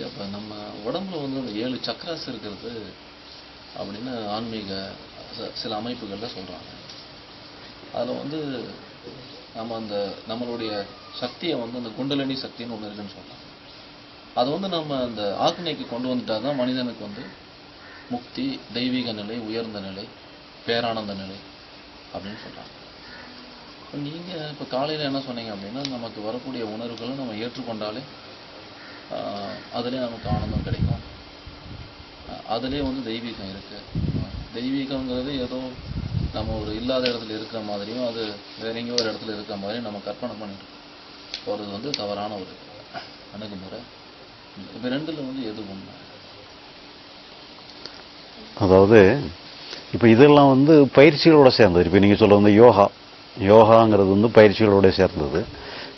இப்போ நம்ம உடம்புல வந்து அந்த ஏழு சக்கராஸ் இருக்கிறது அப்படின்னு ஆன்மீக ச- சில அமைப்புகளில் சொல்கிறாங்க அதில் வந்து நம்ம அந்த நம்மளுடைய சக்தியை வந்து அந்த குண்டலினி சக்தின்னு ஒன்று இருக்குன்னு சொல்கிறாங்க அது வந்து நம்ம அந்த ஆக்னைக்கு கொண்டு வந்துட்டா தான் மனிதனுக்கு வந்து முக்தி தெய்வீக நிலை உயர்ந்த நிலை பேரானந்த நிலை அப்படின்னு சொல்கிறாங்க இப்போ நீங்கள் இப்போ காலையில் என்ன சொன்னீங்க அப்படின்னா நமக்கு வரக்கூடிய உணர்வுகளை நம்ம ஏற்றுக்கொண்டாலே அதிலே நமக்கு ஆனந்தம் கிடைக்கும். ஆஹ், அதிலே வந்து தெய்வீகம் இருக்கு. தெய்வீகங்கிறது ஏதோ நம்ம ஒரு இல்லாத இடத்துல இருக்கிற மாதிரியும் அது வேற எங்கேயோ ஒரு இடத்துல இருக்கிற மாதிரியும் நம்ம கற்பனை பண்ணிட்டு போகிறது வந்து தவறான ஒரு அணுகுமுறை. இப்போ ரெண்டில் வந்து எது உண்மை? அதாவது இப்போ இதெல்லாம் வந்து பயிற்சிகளோட சேர்ந்தது. இப்போ நீங்கள் சொல்ல வந்து யோகா. யோகாங்கிறது வந்து பயிற்சிகளோட சேர்ந்தது.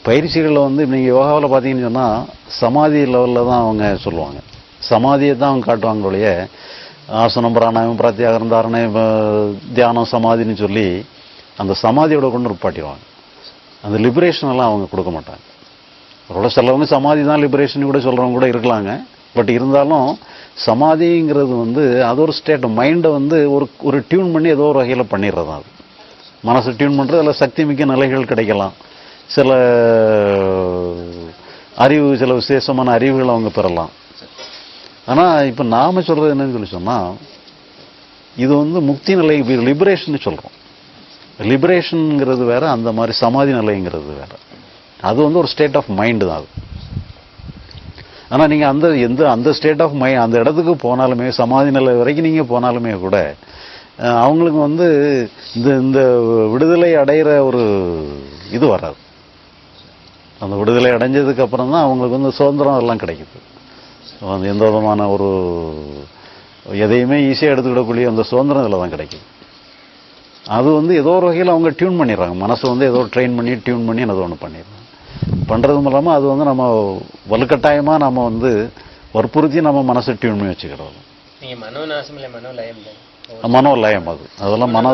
பயிற்சிகளில் வந்து நீங்கள் யோகாவில் பார்த்தீங்கன்னு சொன்னால் சமாதி லெவலில் தான் அவங்க சொல்லுவாங்க. சமாதியை தான் அவங்க காட்டுவாங்க ஒழிய ஆசனம் பிராணாயம் பிரத்யாகரம் தாரணை தியானம் சமாதின்னு சொல்லி அந்த சமாதியோட கொண்டு நிப்பாட்டிடுவாங்க அந்த லிபரேஷன் எல்லாம் அவங்க கொடுக்க மாட்டாங்க. அவரோட சிலவங்க சமாதி தான் லிபரேஷன் கூட சொல்கிறவங்க கூட இருக்கலாங்க. பட் இருந்தாலும் சமாதிங்கிறது வந்து அது ஒரு ஸ்டேட் மைண்டை வந்து ஒரு ஒரு டியூன் பண்ணி ஏதோ ஒரு வகையில் பண்ணிடுறது தான் அது. மனசை டியூன் பண்ணுறது அதில் சக்தி மிக்க நிலைகள் கிடைக்கலாம். சில அறிவு சில விசேஷமான அறிவுகளை அவங்க பெறலாம். ஆனால் இப்போ நாம் சொல்கிறது என்னன்னு சொல்லி சொன்னால் இது வந்து முக்தி நிலை லிபரேஷன் சொல்கிறோம் லிபரேஷனுங்கிறது வேறு அந்த மாதிரி சமாதி நிலைங்கிறது வேறு. அது வந்து ஒரு ஸ்டேட் ஆஃப் மைண்டு தான் அது. ஆனால் நீங்கள் அந்த எந்த அந்த ஸ்டேட் ஆஃப் மை அந்த இடத்துக்கு போனாலுமே சமாதி நிலை வரைக்கும் நீங்கள் போனாலுமே கூட அவங்களுக்கு வந்து இந்த இந்த விடுதலை அடையிற ஒரு இது வராது. அந்த விடுதலை அடைஞ்சதுக்கு அப்புறம் தான் அவங்களுக்கு வந்து சுதந்திரம் எல்லாம் கிடைக்குது. அந்த எந்த விதமான ஒரு எதையுமே ஈஸியாக எடுத்துக்கிடக்கூடிய அந்த சுதந்திரம் இதில் தான் கிடைக்குது. அது வந்து ஏதோ ஒரு வகையில் அவங்க டியூன் பண்ணிடுறாங்க. மனசை வந்து ஏதோ ட்ரெயின் பண்ணி டியூன் பண்ணி அதை ஒன்று பண்ணிடுறாங்க. பண்ணுறது மூலமாக அது வந்து நம்ம வலுக்கட்டாயமாக நம்ம வந்து வற்புறுத்தி நம்ம மனசை டியூன் பண்ணி வச்சுக்கிறோம். நீங்க மனோநாசம் இல்லை மனோலயம் அது. அதெல்லாம் மன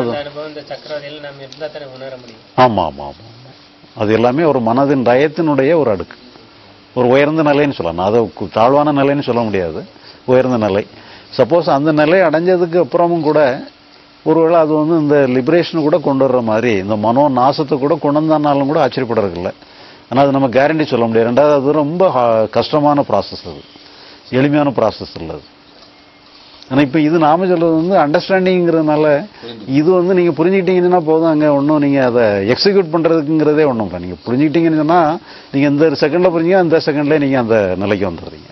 ஆமாம் ஆமாம் ஆமாம் அது எல்லாமே ஒரு மனதின் டயத்தினுடைய ஒரு அடுக்கு. ஒரு உயர்ந்த நிலைன்னு சொல்லலாம். அதை தாழ்வான நிலைன்னு சொல்ல முடியாது. உயர்ந்த நிலை. சப்போஸ் அந்த நிலை அடைஞ்சதுக்கு அப்புறமும் கூட ஒருவேளை அது வந்து இந்த லிபரேஷன் கூட கொண்டு வர்ற மாதிரி இந்த மனோ நாசத்தை கூட கொண்டு வந்தானாலும் கூட ஆச்சரியப்படுறதில்ல ஆனால் அது நம்ம கேரண்டி சொல்ல முடியாது. ரெண்டாவது அது ரொம்ப ஹா- கஷ்டமான ப்ராசஸ் அது. எளிமையான ப்ராசஸ் இல்லை அது. ஆனால் இப்போ இது நாம சொல்றது வந்து அண்டர்ஸ்டாண்டிங்கிறதுனால இது வந்து நீங்கள் புரிஞ்சுக்கிட்டீங்கன்னா போதும். அங்கே ஒன்றும் நீங்கள் அதை எக்ஸிக்யூட் பண்ணுறதுக்குங்கிறதே ஒன்றும் இல்லை. நீங்கள் புரிஞ்சுக்கிட்டீங்கன்னு சொன்னால் நீங்கள் இந்த செகண்டில் புரிஞ்சுங்க அந்த செகண்ட்லேயே நீங்கள் அந்த நிலைக்கு வந்துடுறீங்க.